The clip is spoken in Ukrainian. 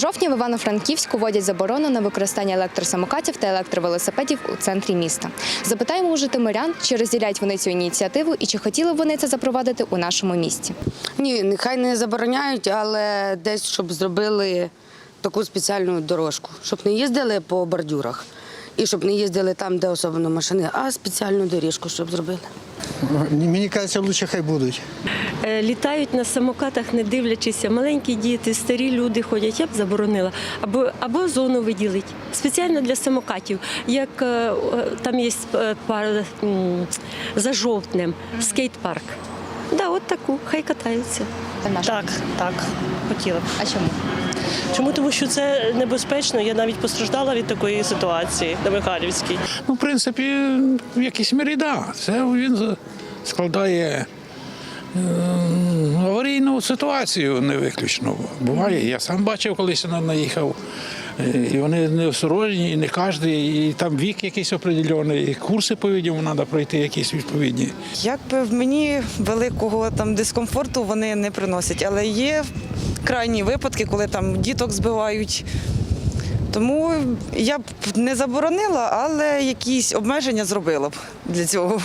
жовтня в Івано-Франківську вводять заборону на використання електросамокатів та електровелосипедів у центрі міста. Запитаємо у житомирян, чи розділяють вони цю ініціативу і чи хотіли б вони це запровадити у нашому місті. Ні, нехай не забороняють, але десь щоб зробили таку спеціальну дорожку, щоб не їздили по бордюрах і щоб не їздили там, де особливо машини, а спеціальну доріжку, щоб зробили. Мені кажеться, лучше хай будуть. Е, Літають на самокатах, не дивлячися, маленькі діти, старі люди ходять. Я б заборонила. Або, або зону виділить спеціально для самокатів. Як е, там є е, пар, за жовтнем, скейт-парк. Да, от таку, хай катаються. Так, так, хотіла б. А чому? Чому? Тому що це небезпечно. Я навіть постраждала від такої ситуації на Михайлівській. Ну, в принципі, в якійсь мірі, да. Це він складає аварійну ситуацію не виключно. Буває. Я сам бачив, колись на- наїхав. е, І вони не осторожні, і не кожен, і там вік якийсь определений, і курси, по-відомому, треба пройти якісь відповідні. Якби в мені великого там дискомфорту вони не приносять, але є крайні випадки, коли там діток збивають. Тому я б не заборонила, але якісь обмеження зробила б для цього.